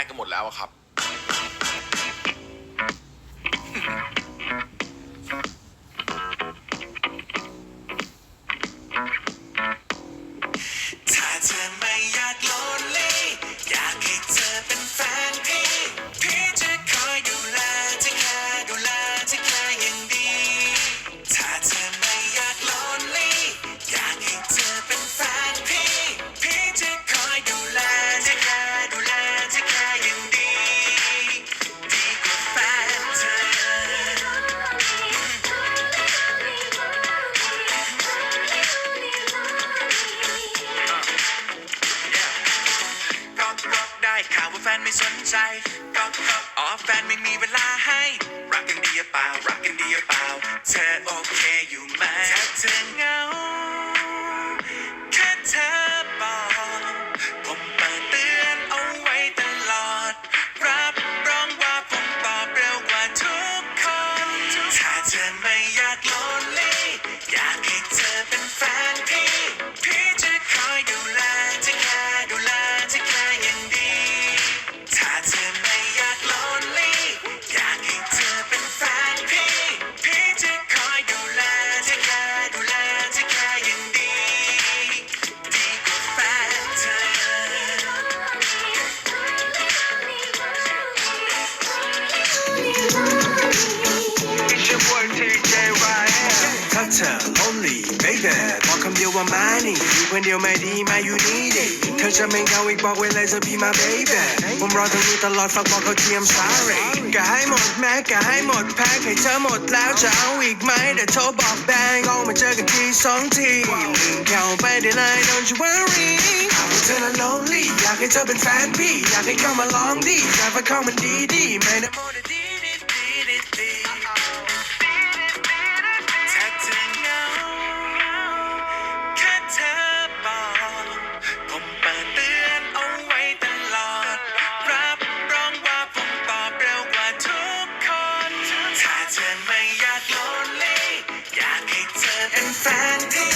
นกันหมดแล้วอะครับ ข่าวว่าแฟนไม่สนใจก็ก็อ๋อแฟนไม่มีเวลาให้ รักกันดีหรือเปล่า รักกันดีหรือเปล่า เธอโอเคอยู่ไหมถ้าเธอเหงา ยวว่ามานี่อยู่คนเดียวไม่ดีมาอยู่นี่ดิเธอจะไม่เงาอีกบอกไว้เลยจะ be my baby ผมรอตรงนี้ตลอดฝากบอกเขาที I'm sorry ก็ให้หมดแม็กก็ให้หมดแพ็คให้เธอหมดแล้วจะเอาอีกไหมเดี๋ยวโทรบอกแบงลองมาเจอกันทีสองทีลิงเข้าไปได้เลย don't you worry เธอน่ะ lonely อยากให้เธอเป็นแฟนพี่ อยากให้เข้ามาลองดีอยากให้เข้ามันดีดีไม่ได้โม find me.